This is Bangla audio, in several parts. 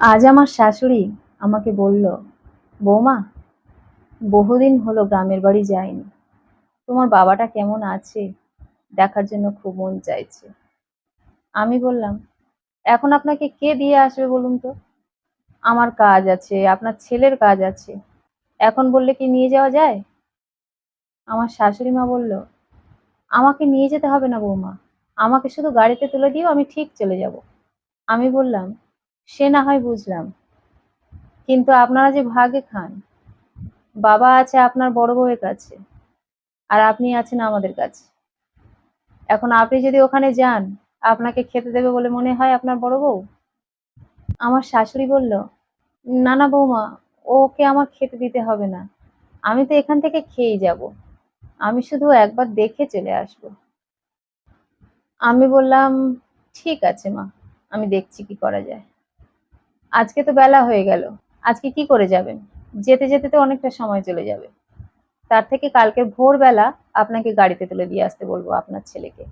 আজ আমার শাশুড়ি আমাকে বলল, বৌমা, বহুদিন হলো গ্রামের বাড়ি যাইনি। তোমার বাবাটা কেমন আছে? দেখার জন্য খুব মন চাইছে। আমি বললাম, এখন আপনাকে কে দিয়ে আসবে বলুন তো? আমার কাজ আছে, আপনার ছেলের কাজ আছে। এখন বললে কি নিয়ে যাওয়া যায়? আমার শাশুড়ি মা বলল, আমাকে নিয়ে যেতে হবে না বৌমা। আমাকে শুধু গাড়িতে তুলে দিও, আমি ঠিক চলে যাব। আমি বললাম সে না হয় বুঝলাম। কিন্তু আপনারা যে ভাগে খান, বাবা আছে আপনার বড় বউয়ের কাছে, আর আপনি আছেন আমাদের কাছে। এখন আপনি যদি ওখানে যান, আপনাকে খেতে দেবে বলে মনে হয় আপনার বড় বউ? আমার শাশুড়ি বলল না না বৌমা, ওকে আমার খেতে দিতে হবে না। আমি তো এখান থেকে খেয়েই যাব। আমি শুধু একবার দেখে চলে আসব। আমি বললাম, ঠিক আছে মা, আমি দেখছি কি করা যায়। আজকে তো বেলা হয়ে গেল। আজকে কি করে যাবেন? যেতে যেতে তো অনেকটা সময় চলে যাবে। তার থেকে কালকে ভোরবেলা আপনাকে গাড়িতে তুলে দিয়ে আসতে বলব আপনার ছেলেকে।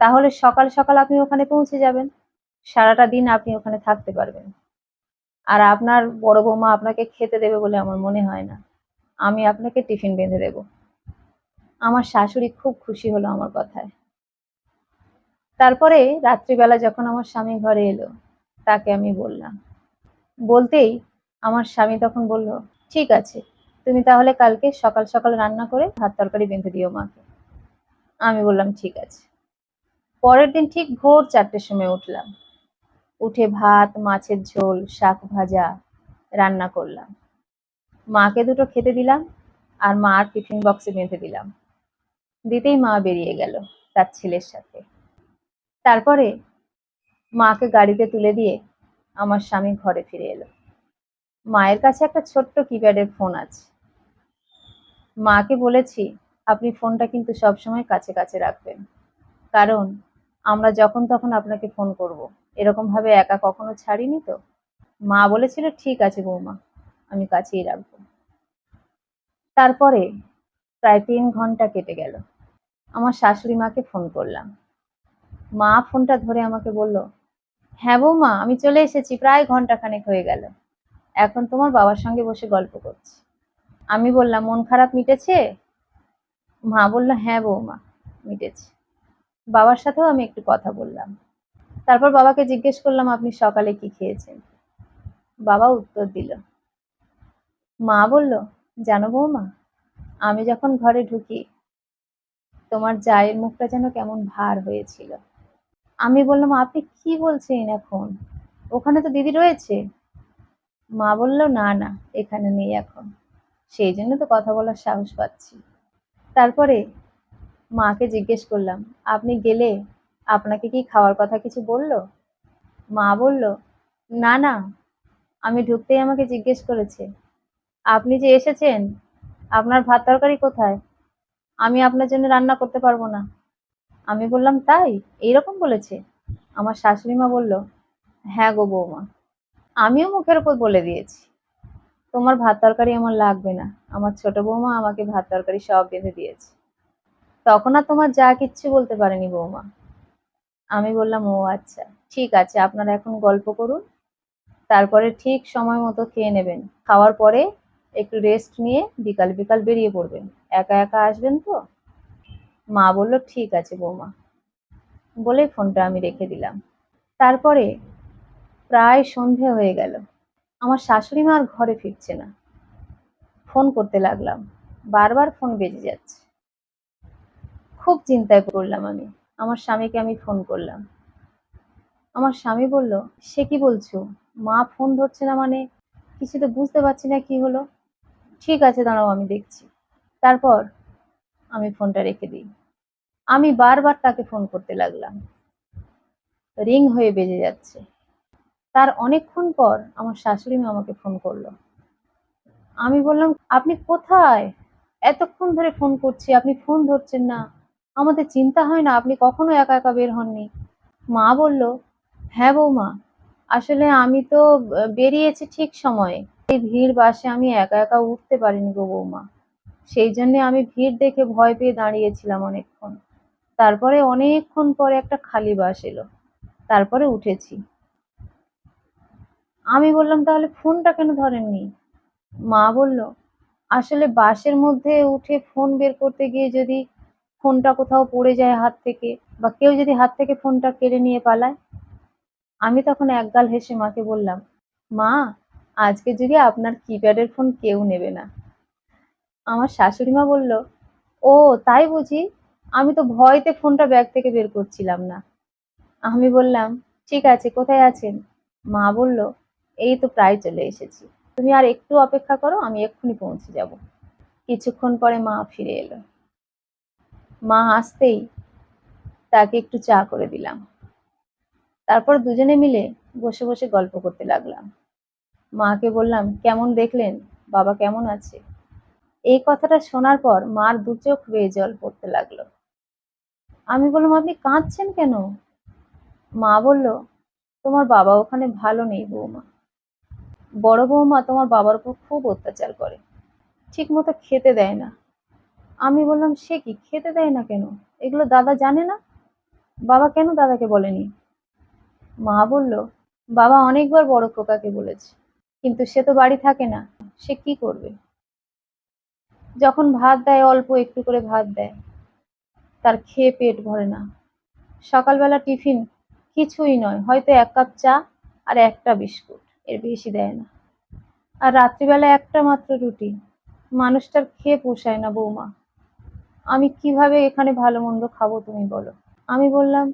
তাহলে সকাল সকাল আপনি ওখানে পৌঁছে যাবেন। সারাটা দিন আপনি ওখানে থাকতে পারবেন। আর আপনার বড় বৌমা আপনাকে খেতে দেবে বলে আমার মনে হয় না। আমি আপনাকে টিফিন বেঁধে দেব। আমার শাশুড়ি খুব খুশি হলো আমার কথায়। তারপরে রাত্রিবেলা যখন আমার স্বামী ঘরে এলো, তাকে আমি বললাম বলতেই আমার স্বামী তখন বলল, ঠিক আছে, তুমি তাহলে কালকে সকাল সকাল রান্না করে ভাত তরকারি বেঁধে দিও মাকে। আমি বললাম, ঠিক আছে। পরের দিন ঠিক ভোর চারটের সময় উঠলাম। উঠে ভাত, মাছের ঝোল, শাক ভাজা রান্না করলাম। মাকে দুটো খেতে দিলাম আর মার টিফিন বক্সে বেঁধে দিলাম। দিতেই মা বেরিয়ে গেল তার ছেলের সাথে। তারপরে মাকে গাড়িতে তুলে দিয়ে আমার স্বামী ঘরে ফিরে এলো। মায়ের কাছে একটা ছোট্ট কিপ্যাডের ফোন আছে। মাকে বলেছি, আপনি ফোনটা কিন্তু সবসময় কাছে কাছে রাখবেন। কারণ আমরা যখন তখন আপনাকে ফোন করব। এরকম ভাবে একা কখনো ছাড়িনি তো? মা বলেছিল, ঠিক আছে বৌমা, আমি কাছেই রাখব। তারপরে প্রায় তিন ঘণ্টা কেটে গেল। আমার শাশুড়ি মাকে ফোন করলাম। মা ফোনটা ধরে আমাকে বলল হ্যাঁ বৌমা, আমি চলে এসেছি, প্রায় ঘণ্টা খানেক হয়ে গেল। এখন তোমার বাবার সঙ্গে বসে গল্প করছি। আমি বললাম, মন খারাপ মিটেছে? মা বলল হ্যাঁ বৌমা, মিটেছে। বাবার সাথেও আমি একটু কথা বললাম। তারপর বাবাকে জিজ্ঞেস করলাম, আপনি সকালে কি খেয়েছেন? বাবা উত্তর দিল, মা বলল, জানো বৌমা, আমি যখন ঘরে ঢুকি, তোমার জায়ের মুখটা যেন কেমন ভার হয়েছিল। আমি বললাম, আপনি কি বলছেন এখন? ওখানে তো দিদি রয়েছে? মা বলল, না না, এখানে নেই এখন। সেই জন্য তো কথা বলার সাহস পাচ্ছি। তারপরে মাকে জিজ্ঞেস করলাম, আপনি গেলে আপনাকে কি খাওয়ার কথা কিছু বলল? মা বলল, না না, আমি ঢুকতেই আমাকে জিজ্ঞেস করেছে। আপনি যে এসেছেন, আপনার ভাত তরকারি কোথায়? আমি আপনার জন্য রান্না করতে পারব না। আমি বললাম, তাই? এইরকম বলেছে। আমার শাশুড়ি মা বলল হ্যাঁ গো বৌমা, আমিও মুখের উপর বলে দিয়েছি। তোমার ভাত তরকারি আমার লাগবে না। আমার ছোট বৌমা আমাকে ভাত তরকারি সব বেঁধে দিয়েছে। তখন আর তোমার যা কিচ্ছু বলতে পারেনি বৌমা। আমি বললাম, ও আচ্ছা ঠিক আছে, আপনারা এখন গল্প করুন। তারপরে ঠিক সময় মতো খেয়ে নেবেন। খাওয়ার পরে একটু রেস্ট নিয়ে বিকাল বিকাল বেরিয়ে পড়বেন। একা একা আসবেন তো? মা বলল, ঠিক আছে বৌমা। বলে ফোনটা আমি রেখে দিলাম। তারপরে প্রায় সন্ধে হয়ে গেল। আমার শাশুড়ি মা আর ঘরে ফিরছে না। ফোন করতে লাগলাম। বারবার ফোন বেজে যাচ্ছে। খুব চিন্তায় পড়লাম আমি। আমার স্বামীকে আমি ফোন করলাম। আমার স্বামী বলল, সে কি বলছো? মা ফোন ধরছে না মানে? কিছু তো বুঝতে পারছি না কি হলো? ঠিক আছে, দাঁড়াও, আমি দেখছি। তারপর আমি ফোনটা রেখে দিই। আমি বারবার তাকে ফোন করতে লাগলাম। রিং হয়ে বেজে যাচ্ছে। তার অনেকক্ষণ পর আমার শাশুড়ি মা আমাকে ফোন করল। আমি বললাম, আপনি কোথায়? এতক্ষণ ধরে ফোন করছি, আপনি ফোন ধরছেন না। আমাদের চিন্তা হয় না, আপনি কখনো একা একা বের হননি। মা বলল হ্যাঁ বৌমা, আসলে আমি তো বেরিয়েছি ঠিক সময়ে। এই ভিড় বাসে আমি একা একা উঠতে পারিনি গো বৌমা। সেই জন্যে আমি ভিড় দেখে ভয় পেয়ে দাঁড়িয়েছিলাম অনেকক্ষণ। তারপরে অনেকক্ষণ পরে একটা খালি বাস এলো। তারপরে উঠেছি। আমি বললাম, তাহলে ফোনটা কেন ধরেননি? মা বলল, আসলে বাসের মধ্যে উঠে ফোন বের করতে গিয়ে যদি ফোনটা কোথাও পড়ে যায় হাত থেকে বা কেউ যদি হাত থেকে ফোনটা কেড়ে নিয়ে পালায়? আমি তখন একগাল হেসে মাকে বললাম, মা, আজকে যদি আপনার কিপ্যাডের ফোন কেউ নেবে না আমার শাশুড়ি মা বলল, ও, তাই বুঝি? আমি তো ভয়তে ফোনটা ব্যাগ থেকে বের করছিলাম না। আমি বললাম, ঠিক আছে, কোথায় আছেন? মা বলল, এই তো প্রায় চলে এসেছি। তুমি আর একটু অপেক্ষা করো, আমি এক্ষুনি পৌঁছে যাব। কিছুক্ষণ পরে মা ফিরে এলো। মা আসতেই তাকে একটু চা করে দিলাম। তারপর দুজনে মিলে বসে বসে গল্প করতে লাগলাম। মাকে বললাম, কেমন দেখলেন? বাবা কেমন আছে? এই কথাটা শোনার পর মার দু চোখ বেয়ে জল পড়তে লাগল। আমি বললাম, আপনি কাঁদছেন কেন? মা বলল, তোমার বাবা ওখানে ভালো নেই বৌমা। বড় বৌমা তোমার বাবার উপর খুব অত্যাচার করে। ঠিক মতো খেতে দেয় না। আমি বললাম, সে কি খেতে দেয় না কেন? এগুলো দাদা জানে না? বাবা কেন দাদাকে বলেনি? মা বলল, বাবা অনেকবার বড় খোকাকে বলেছে, কিন্তু সে তো বাড়ি থাকে না, সে কি করবে? যখন ভাত দেয়, অল্প একটু করে ভাত দেয়। তার খেয়ে পেট ভরে না। সকালবেলা টিফিন কিছুই নয়, হয়তো এক কাপ চা আর একটা বিস্কুট, এর বেশি দেয় না। আর রাত্রিবেলা একটা মাত্র রুটি, মানুষটার খেয়ে পোষায় না বৌমা। আমি কীভাবে এখানে ভালো মন্দ খাব তুমি বলো? আমি বললাম,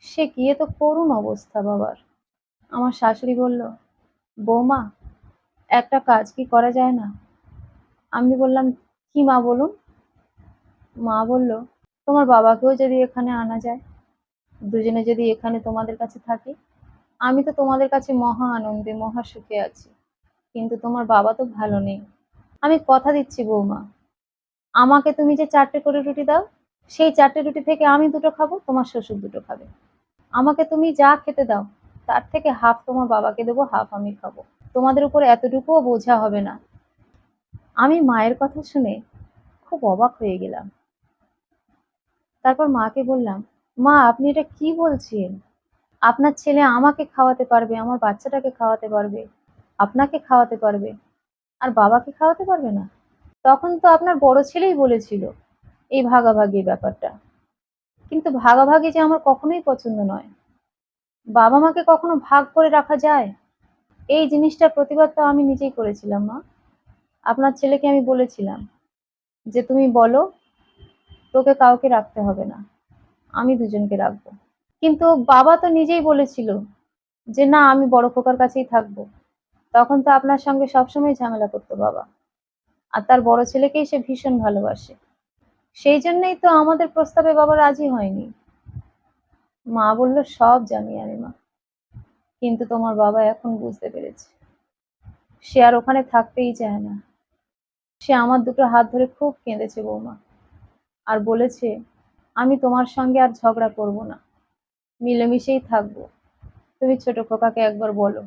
সে গিয়ে তো করুণ অবস্থা বাবার। আমার শাশুড়ি বলল, বৌমা, একটা কাজ কি করা যায় না? আমি বললাম কি মা বলুন? মা বলল, তোমার বাবাকেও যদি এখানে আনা যায়, দুজনে যদি এখানে তোমাদের কাছে থাকি, আমি তো তোমাদের কাছে মহা আনন্দে, মহা সুখে আছি। কিন্তু তোমার বাবা তো ভালো নেই। আমি কথা দিচ্ছি বৌমা, আমাকে তুমি যে চারটে করে রুটি দাও, সেই চারটে রুটি থেকে আমি দুটো খাব, তোমার শ্বশুর দুটো খাবে। আমাকে তুমি যা খেতে দাও, তার থেকে হাফ তোমার বাবাকে দেবো, হাফ আমি খাব। তোমাদের উপর এতটুকুও বোঝা হবে না। আমি মায়ের কথা শুনে খুব অবাক হয়ে গেলাম। তারপর মাকে বললাম, মা, আপনি এটা কি বলছেন? আপনার ছেলে আমাকে খাওয়াতে পারবে, আমার বাচ্চাটাকে খাওয়াতে পারবে, আপনাকে খাওয়াতে পারবে, আর বাবাকে খাওয়াতে পারবে না? তখন তো আপনার বড় ছেলেই বলেছিল এই ভাগাভাগির ব্যাপারটা। কিন্তু ভাগাভাগি যে আমার কখনোই পছন্দ নয়। বাবা মাকে কখনো ভাগ করে রাখা যায়? এই জিনিসটার প্রতিবাদ তো আমি নিজেই করেছিলাম, মা। আপনার ছেলেকে আমি বলেছিলাম যে, তুমি বলো, তোকে কাউকে রাখতে হবে না। আমি দুজনকে রাখব। কিন্তু বাবা তো নিজেই বলেছিল যে, না, আমি বড় খোকার কাছেই থাকব। তখন তো আপনার সঙ্গে সবসময় ঝামেলা করতো বাবা। আর তার বড় ছেলেকেই সে ভীষণ ভালোবাসে। সেই জন্যই তো আমাদের প্রস্তাবে বাবা রাজি হয়নি। মা বলল, সব জানি আমি, মা। কিন্তু তোমার বাবা এখন বুঝতে পেরেছে। সে আর ওখানে থাকতেই চায় না। সে আমার দুটো হাত ধরে খুব কেঁদেছে বৌমা। আর বলেছে, আমি তোমার সঙ্গে আর ঝগড়া করব না। মিলেমিশেই থাকব। তুমি ছোট খোকাকে একবার বলো।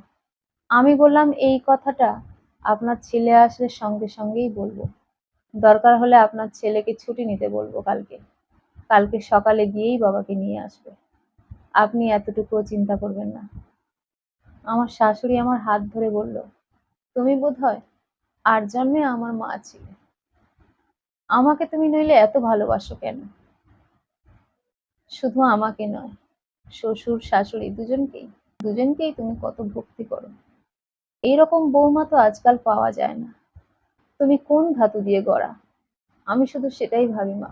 আমি বললাম, এই কথাটা আপনার ছেলে আসলে সঙ্গে সঙ্গেই বলব। দরকার হলে আপনার ছেলেকে ছুটি নিতে বলব কালকে। কালকে সকালে গিয়েই বাবাকে নিয়ে আসবে। আপনি এতটুকুও চিন্তা করবেন না। আমার শাশুড়ি আমার হাত ধরে বলল, তুমি বোধ হয় আর জন্মে আমার মা ছিলে। আমাকে তুমি নইলে এত ভালোবাসো কেন? শুধু আমাকে নয়, শ্বশুর, শাশুড়ি দুজনকেই দুজনকেই তুমি কত ভক্তি করো। এইরকম বৌমা তো আজকাল পাওয়া যায় না। তুমি কোন ধাতু দিয়ে গড়া? আমি শুধু সেটাই ভাবি মা।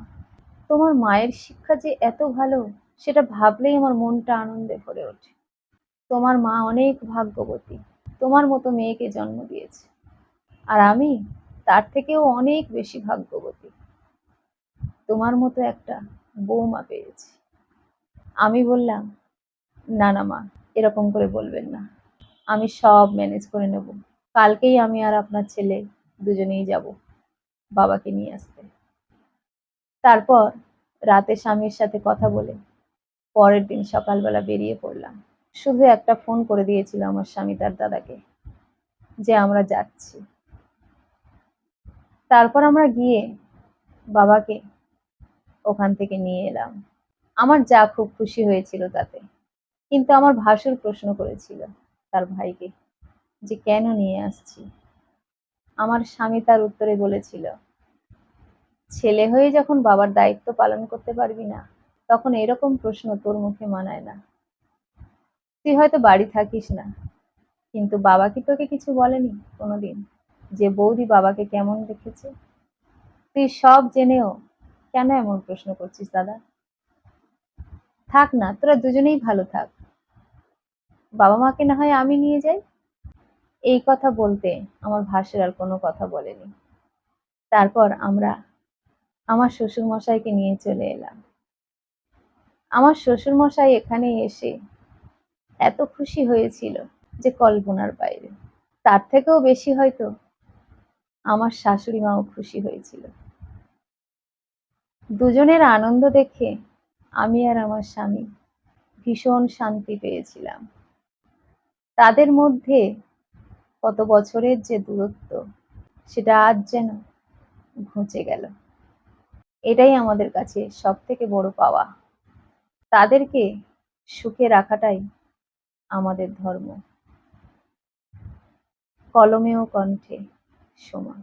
তোমার মায়ের শিক্ষা যে এত ভালো, সেটা ভাবলেই আমার মনটা আনন্দে ভরে ওঠে। তোমার মা অনেক ভাগ্যবতী। তোমার মতো মেয়েকে জন্ম দিয়েছে। আর আমি তার থেকেও অনেক বেশি ভাগ্যবতী। তোমার মতো একটা বৌমা পেয়েছি। আমি বললাম, না না, মা, এরকম করে বলবেন না। আমি সব ম্যানেজ করে নেব। কালকেই আমি আর আপনার ছেলে দুজনেই যাব বাবাকে নিয়ে আসতে। তারপর রাতে স্বামীর সাথে কথা বলে পরের দিন সকালবেলা বেরিয়ে পড়লাম। শুধু একটা ফোন করে দিয়েছিল আমার স্বামী তার দাদাকে যে আমরা যাচ্ছি। তারপর আমরা গিয়ে বাবাকে ওখান থেকে নিয়ে এলাম। আমার যা খুব খুশি হয়েছিল তাতে। কিন্তু আমার ভাসুর প্রশ্ন করেছিল তার ভাইকে যে, কেন নিয়ে আসছি? আমার স্বামী তার উত্তরে বলেছিল, ছেলে হয়ে যখন বাবার দায়িত্ব পালন করতে পারবি না, তখন এরকম প্রশ্ন তোর মুখে মানায় না। তুই হয়তো বাড়ি থাকিস না, কিন্তু বাবা কি তোকে কিছু বলেনি কোনোদিন? যে বৌদি বাবাকে কেমন দেখেছে? তুই সব জেনেও কেন এমন প্রশ্ন করছিস দাদা? থাক না, তোরা দুজনেই ভালো থাক। বাবা মাকে না হয় আমি নিয়ে যাই? এই কথা বলতে আমার ভাসের আর কোনো কথা বলেনি। তারপর আমরা আমার শ্বশুর মশাইকে নিয়ে চলে এলাম। আমার শ্বশুর মশাই এখানে এসে এত খুশি হয়েছিল যে কল্পনার বাইরে। তার থেকেও বেশি হয়তো আমার শাশুড়ি মাও খুশি হয়েছিল। দুজনের আনন্দ দেখে আমি আর আমার স্বামী ভীষণ শান্তি পেয়েছিলাম। তাদের মধ্যে কত বছরের যে দূরত্ব, সেটা আজ যেন ঘুচে গেল। এটাই আমাদের কাছে সব থেকে বড় পাওয়া। তাদেরকে সুখে রাখাটাই আমাদের ধর্ম। কলমে ও কণ্ঠে সোমা